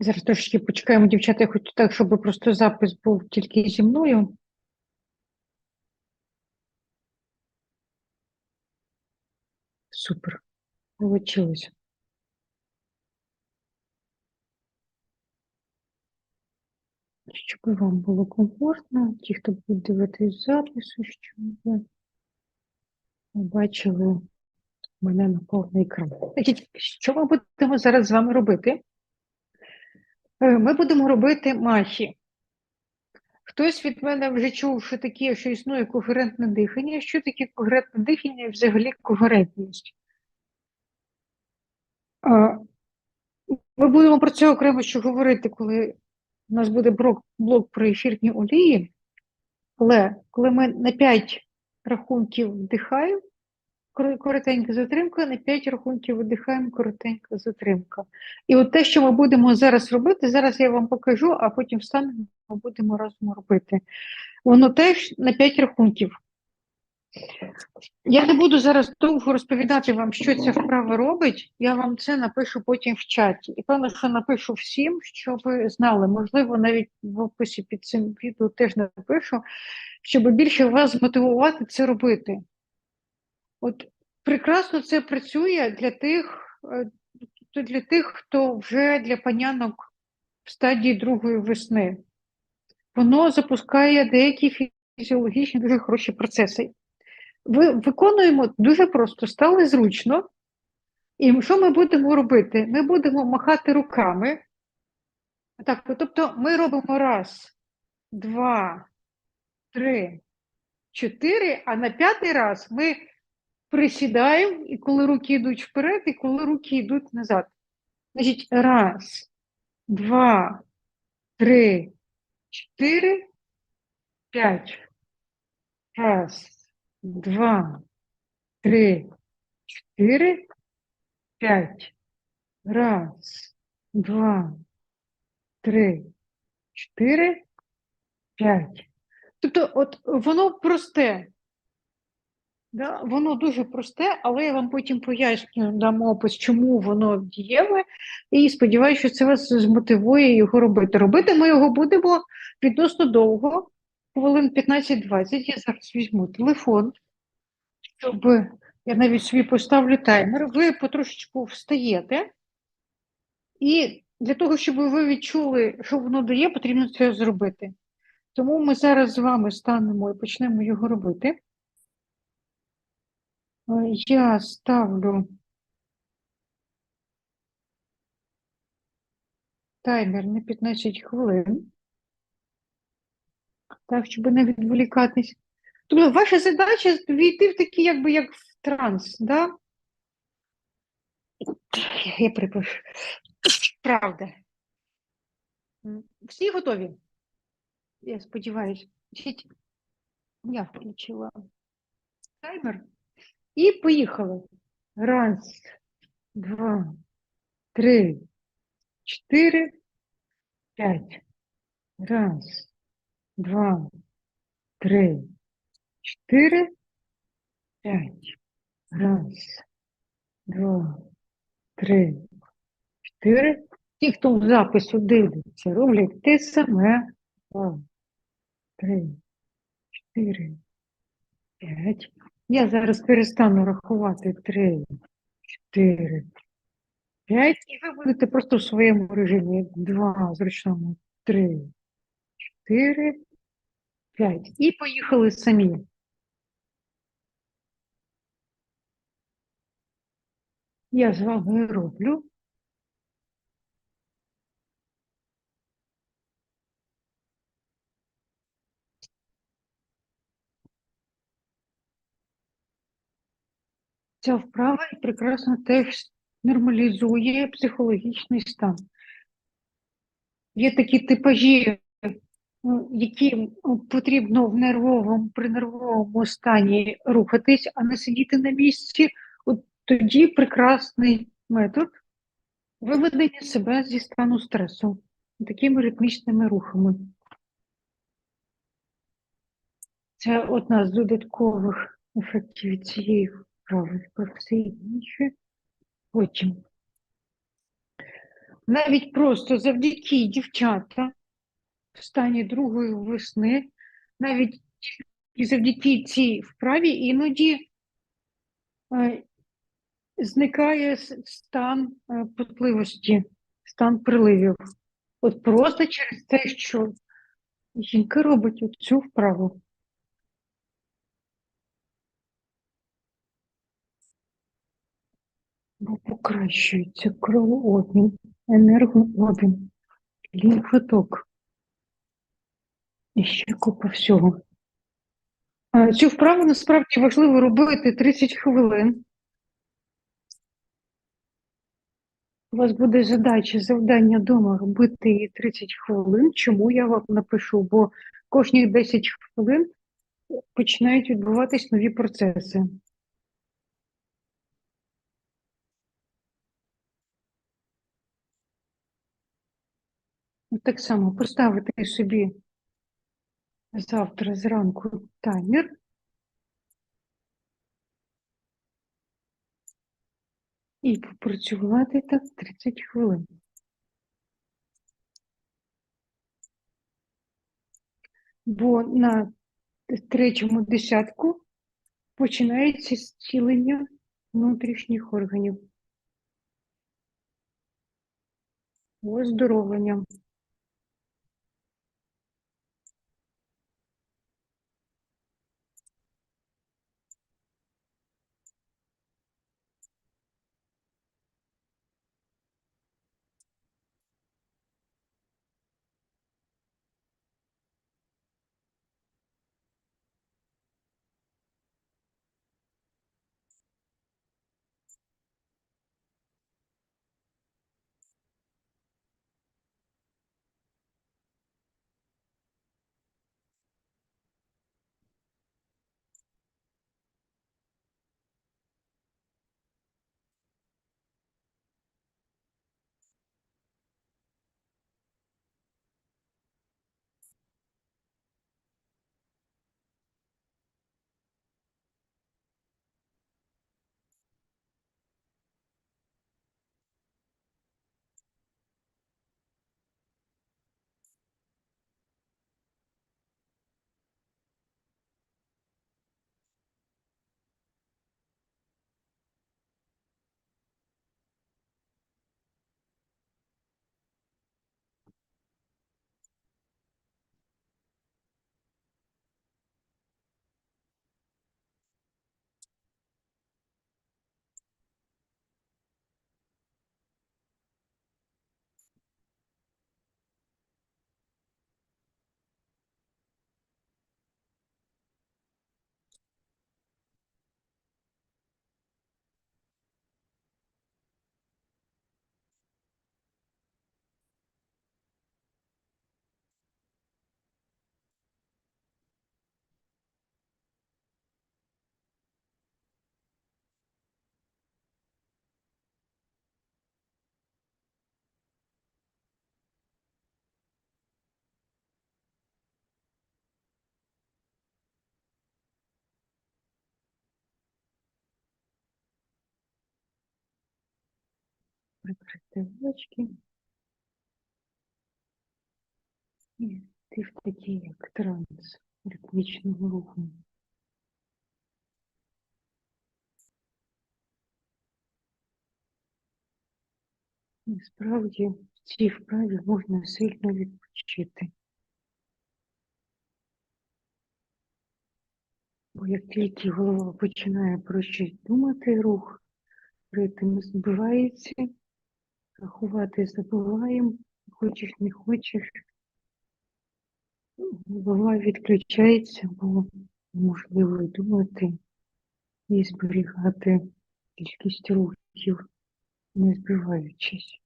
Зараз трошечки почекаємо, дівчата. Я хочу так, щоб просто запис був тільки зі мною. Супер. Получилось. Щоб вам було комфортно, ті, хто буде дивитись запису, щоб ви бачили мене на повний екран. Що ми будемо зараз з вами робити? Е, Ми будемо робити махі. Хтось від мене вже чув, що таке, що існує когерентне дихання. Що таке когерентне дихання і взагалі когерентність? Ми будемо про це окремо ще говорити, коли у нас буде блок, про ефірні олії. Але коли ми на 5 рахунків вдихаємо, коротенька затримка, на 5 рахунків видихаємо, коротенька затримка. І от те, що ми будемо зараз робити, зараз я вам покажу, а потім встанемо, ми будемо разом робити. Воно теж на 5 рахунків. Я не буду зараз довго розповідати вам, що ця вправа робить. Я вам це напишу потім в чаті. І певно, що напишу всім, щоб ви знали. Можливо, навіть в описі під цим відео теж напишу, щоб більше вас змотивувати це робити. От прекрасно це працює для тих, е, для тих, хто вже для панянок в стадії другої весни. Воно запускає деякі фізіологічні дуже хороші процеси. Ви виконуємо дуже просто, стали зручно. І що ми будемо робити? Ми будемо махати руками. Так, тобто ми робимо раз, два, три, чотири, а на п'ятий раз ми присідаємо, і коли руки йдуть вперед, і коли руки йдуть назад. Значить, раз, два, три, чотири, п'ять. Раз, два, три, чотири, п'ять. Раз, два, три, чотири, п'ять. Тобто, от воно просте. Да? Воно дуже просте, але я вам потім поясню, дам опис, чому воно дієве, і сподіваюся, що це вас змотивує його робити. Робити ми його будемо відносно довго, хвилин 15-20. Я зараз візьму телефон, щоб я навіть собі поставлю таймер. Ви потрошечку встаєте, і для того, щоб ви відчули, що воно дає, потрібно це зробити. Тому ми зараз з вами станемо і почнемо його робити. Я ставлю таймер на 15 хвилин. Так, щоб не відволікатись. Тобто ваша задача війти в такий, якби як в транс, да? Я перепрошую. Правда. Всі готові? Я сподіваюся. Я включила таймер і поїхали. Раз, два, три, чотири, п'ять. Раз, два, три, чотири, п'ять. Раз, два, три, чотири. Ті, хто в запису дивиться, роблять те саме. Два, три, чотири, п'ять. Я зараз перестану рахувати три, чотири, п'ять, і ви будете просто в своєму режимі. Два, зручному, три, чотири, п'ять. І поїхали самі. Я з вами роблю. Ця вправа прекрасно теж нормалізує психологічний стан. Є такі типажі, ну, які потрібно в нервовому, при нервовому стані рухатись, а не сидіти на місці. От тоді прекрасний метод виведення себе зі стану стресу такими ритмічними рухами. Це одна з додаткових ефектів цієї вправи. Тепер все інше потім. навіть просто завдяки дівчата в стані другої весни, навіть завдяки цій вправі іноді е, зникає стан е, потливості, стан приливів. От просто через те, що жінка робить цю вправу. Покращується кровообмін, енергообмін, лімфоток. І ще купа всього. Цю вправу насправді важливо робити 30 хвилин. У вас буде задача, завдання вдома робити її 30 хвилин. Чому я вам напишу? Бо кожні 10 хвилин починають відбуватись нові процеси. Так само поставити собі завтра зранку таймер. І попрацювати так 30 хвилин. Бо на третьому десятку починається зцілення внутрішніх органів. Оздоровлення. Прикрити очки. І ти в такий як транс ритмічного руху. Насправді в цій вправі можна сильно відпочити. Бо як тільки голова починає про щось думати, рух, ритм збивається, рахувати забуваємо, хочеш не хочеш, голова відключається, бо можливо і думати і зберігати кількість рухів, не збиваючись.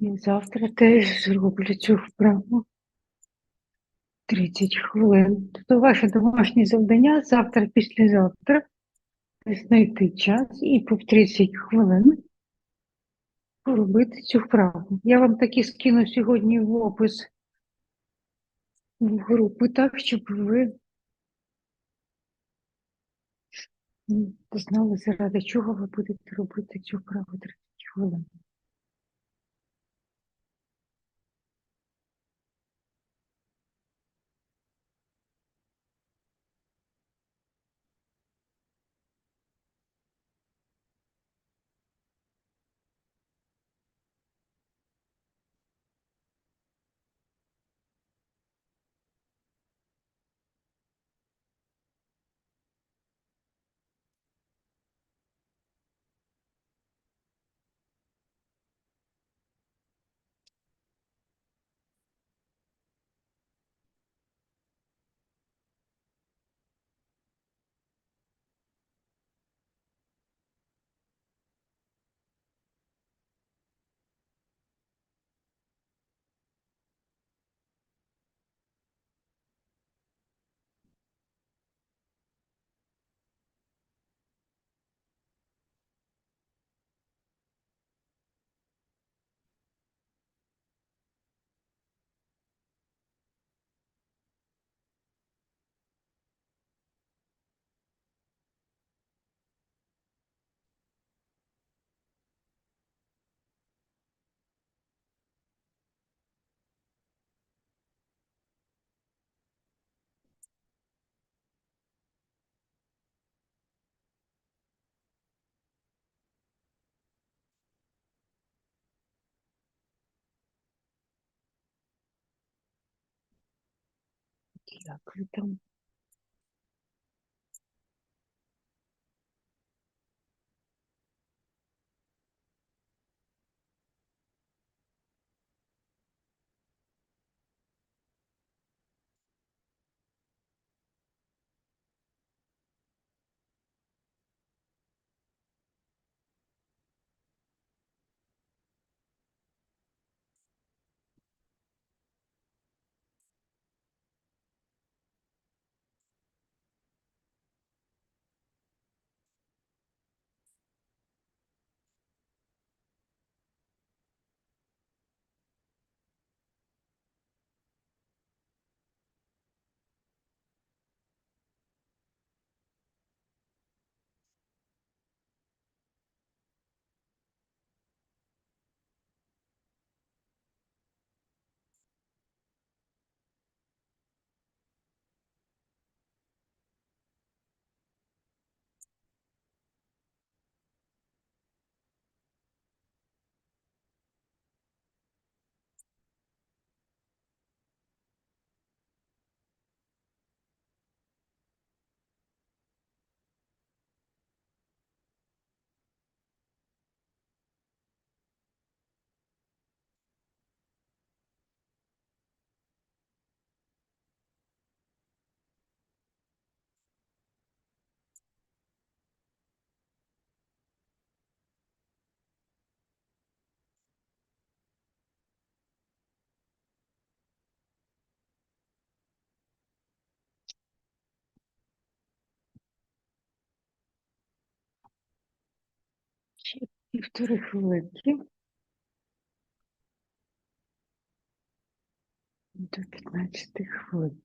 І завтра теж зроблю цю вправу. 30 хвилин. Тобто ваше домашнє завдання завтра, післязавтра знайти час і по 30 хвилин поробити цю вправу. Я вам таки скину сьогодні в опис в групу, так, щоб ви знали, заради чого ви будете робити цю вправу 30 хвилин. Як ви там? Ще півтори хвилинки. До 15 хвилин.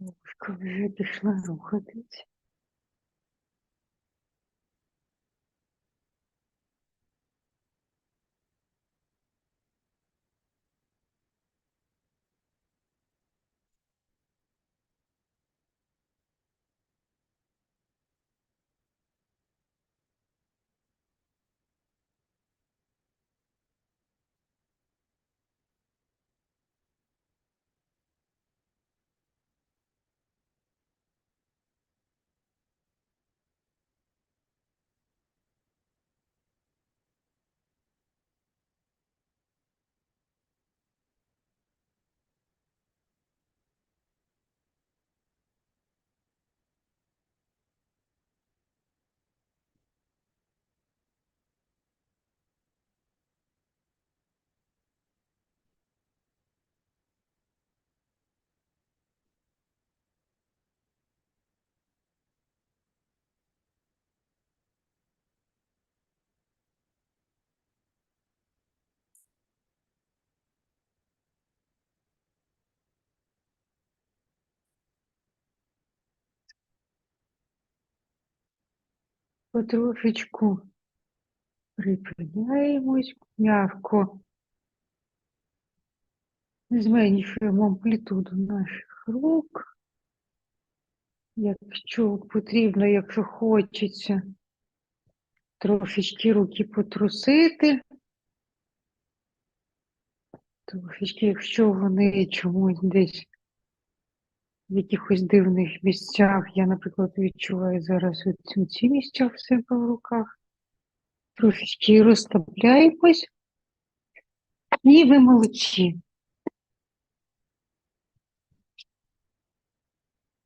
Ложка вже пішла рухатись. Потрошечку припиняємось м'яко. Зменшуємо амплітуду наших рук. Якщо потрібно, якщо хочеться, трошечки руки потрусити. Трошечки, якщо вони чомусь десь в якихось дивних місцях, я, наприклад, відчуваю зараз оці, ці місця в себе в руках. Трошечки розслабляємось. І ви молодці.